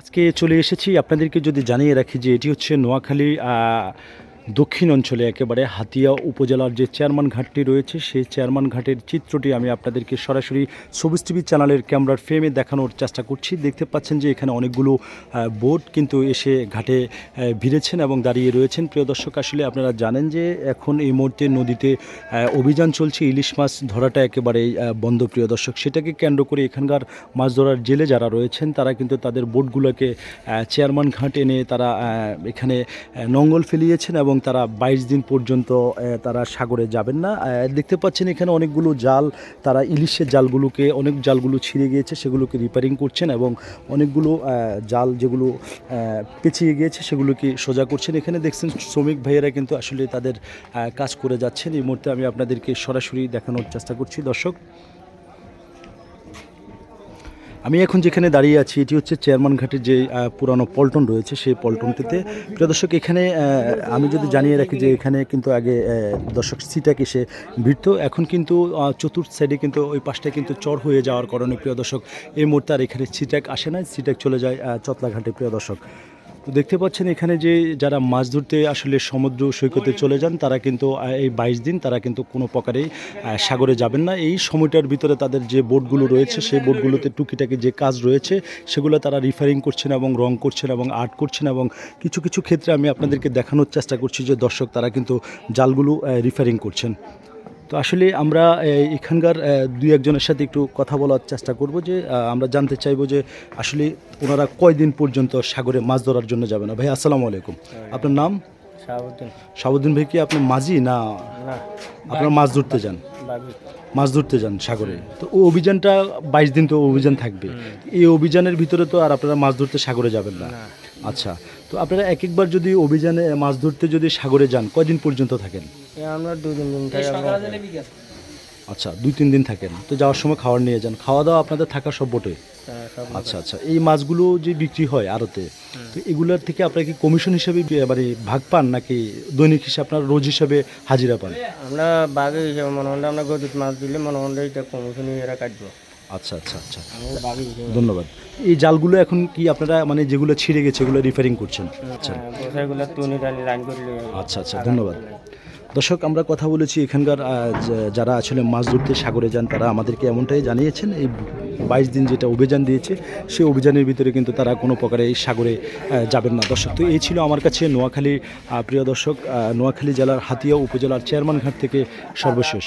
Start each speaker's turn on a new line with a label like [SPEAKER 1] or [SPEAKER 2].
[SPEAKER 1] আজকে চলে এসেছি। আপনাদেরকে যদি জানিয়ে রাখি যে এটি হচ্ছে নোয়াখালী দক্ষিণ অঞ্চলে একেবারে হাতিয়া উপজেলার যে চেয়ারম্যান ঘাটটি রয়েছে সেই চেয়ারম্যান ঘাটের চিত্রটি আমি আপনাদেরকে সরাসরি সবুজ টিভি চ্যানেলের ক্যামেরার ফ্রেমে দেখানোর চেষ্টা করছি। দেখতে পাচ্ছেন যে এখানে অনেকগুলো বোট কিন্তু এসে ঘাটে ভিড়েছেন এবং দাঁড়িয়ে রয়েছেন। প্রিয় দর্শক আসলে আপনারা জানেন যে এখন এই মুহূর্তে নদীতে অভিযান চলছে। ইলিশ মাছ ধরাটা একেবারেই আহ, বন্ধ। প্রিয় দর্শক সেটাকে কেন্দ্র করে এখানকার মাছ ধরার জেলে যারা রয়েছেন তারা কিন্তু তাদের বোটগুলোকে চেয়ারম্যান ঘাট এনে তারা এখানে নঙ্গল ফেলিয়েছেন এবং তারা বাইশ দিন পর্যন্ত তারা সাগরে যাবেন না। দেখতে পাচ্ছেন এখানে অনেকগুলো জাল, তারা ইলিশের জালগুলোকে, অনেক জালগুলো ছিঁড়ে গিয়েছে, সেগুলোকে রিপেয়ারিং করছেন এবং অনেকগুলো জাল যেগুলো পেঁচিয়ে গিয়েছে, সেগুলোকে সোজা করছেন। এখানে দেখছেন শ্রমিক ভাইয়েরা কিন্তু আসলে তাদের কাজ করে যাচ্ছেন। এই মুহূর্তে আমি আপনাদেরকে সরাসরি দেখানোর চেষ্টা করছি। দর্শক আমি এখন যেখানে দাঁড়িয়ে আছি, এটি হচ্ছে চেয়ারম্যান ঘাটের যে পুরানো পল্টন রয়েছে, সেই পল্টনটিতে। প্রিয় দর্শক, এখানে আমি যদি জানিয়ে রাখি যে এখানে কিন্তু আগে দর্শক সিটাক এসে ভিড়ত এখন কিন্তু চতুর্থ সাইডে কিন্তু ওই পাশটা কিন্তু চর হয়ে যাওয়ার কারণে, প্রিয় দর্শক, এই মুহূর্তে আর এখানে সিটাক আসে না সিটাক চলে যায় চতলাঘাটে চতলা ঘাটে প্রিয় দর্শক। তো দেখতে পাচ্ছেন এখানে যে যারা মাছ ধরতে আসলে সমুদ্র সৈকতে চলে যান তারা কিন্তু এই বাইশ দিন তারা কিন্তু কোনো প্রকারেই সাগরে যাবেন না। এই সময়টার ভিতরে তাদের যে বোটগুলো রয়েছে সেই বোটগুলোতে টুকিটাকি যে কাজ রয়েছে সেগুলো তারা রিফারিং করছেন এবং রং করছেন এবং আর্ট করছেন এবং কিছু কিছু ক্ষেত্রে আমি আপনাদেরকে দেখানোর চেষ্টা করছি যে দর্শক তারা কিন্তু জালগুলো রিফারিং করছেন। তো আসলে আমরা এখানকার দুই একজনের সাথে একটু কথা বলার চেষ্টা করব যে আমরা জানতে চাইব যে আসলে ওনারা কয়দিন পর্যন্ত সাগরে মাছ ধরার জন্য যাবে না। ভাই আসসালামু আলাইকুম। আপনার নাম?
[SPEAKER 2] শাহাবুদ্দিন।
[SPEAKER 1] ভাই কি আপনি মাঝি না আপনার মাছ ধরতে যান? মাছ ধরতে যান সাগরে। তো ও অভিযানটা বাইশ দিন তো অভিযান থাকবে। এই অভিযানের ভিতরে তো আর আপনারা মাছ ধরতে সাগরে যাবেন না। আচ্ছা তো আপনারা এক একবার যদি অভিযানে মাছ ধরতে যদি সাগরে যান কয়দিন পর্যন্ত থাকেন?
[SPEAKER 2] আমরা দু তিন দিন থেকে
[SPEAKER 1] আচ্ছা দুই তিন দিন থাকেন। তো যাওয়ার সময় খাবার নিয়ে যান। খাওয়া দাওয়া আপনাদের থাকা সব বোটে
[SPEAKER 2] সব
[SPEAKER 1] আচ্ছা আচ্ছা এই মাছগুলো যে বিক্রি হয় আড়তে তো এগুলোর থেকে আপনারা কি কমিশন হিসাবে মানে ভাগ পান নাকি দৈনিক হিসাবে আপনার রোজ হিসাবে হাজিরা পান?
[SPEAKER 2] আমরা বাঘে হিসেবে মনে হলে আমরা গদিত মাছ দিলে মনে হলে এটা কমিশন এরা কাটবো।
[SPEAKER 1] আচ্ছা আচ্ছা আচ্ছা। ধন্যবাদ। এই জালগুলো এখন কি আপনারা মানে যেগুলো ছিঁড়ে গেছে এগুলো রিপেয়ারিং করছেন? আচ্ছা।
[SPEAKER 2] করলে
[SPEAKER 1] আচ্ছা আচ্ছা ধন্যবাদ। দর্শক, আমরা কথা বলেছি এখানকার যারা আসলে মাছ ধরতে সাগরে যান, তারা আমাদেরকে এমনটাই জানিয়েছেন। এই বাইশ দিন যেটা অভিযান দিয়েছে, সেই অভিযানের ভিতরে কিন্তু তারা কোনো প্রকারে এই সাগরে যাবেন না। দর্শক, তো এই ছিল আমার কাছে নোয়াখালী প্রিয় দর্শক নোয়াখালী জেলার হাতিয়া উপজেলার চেয়ারম্যান ঘাট থেকে সর্বশেষ।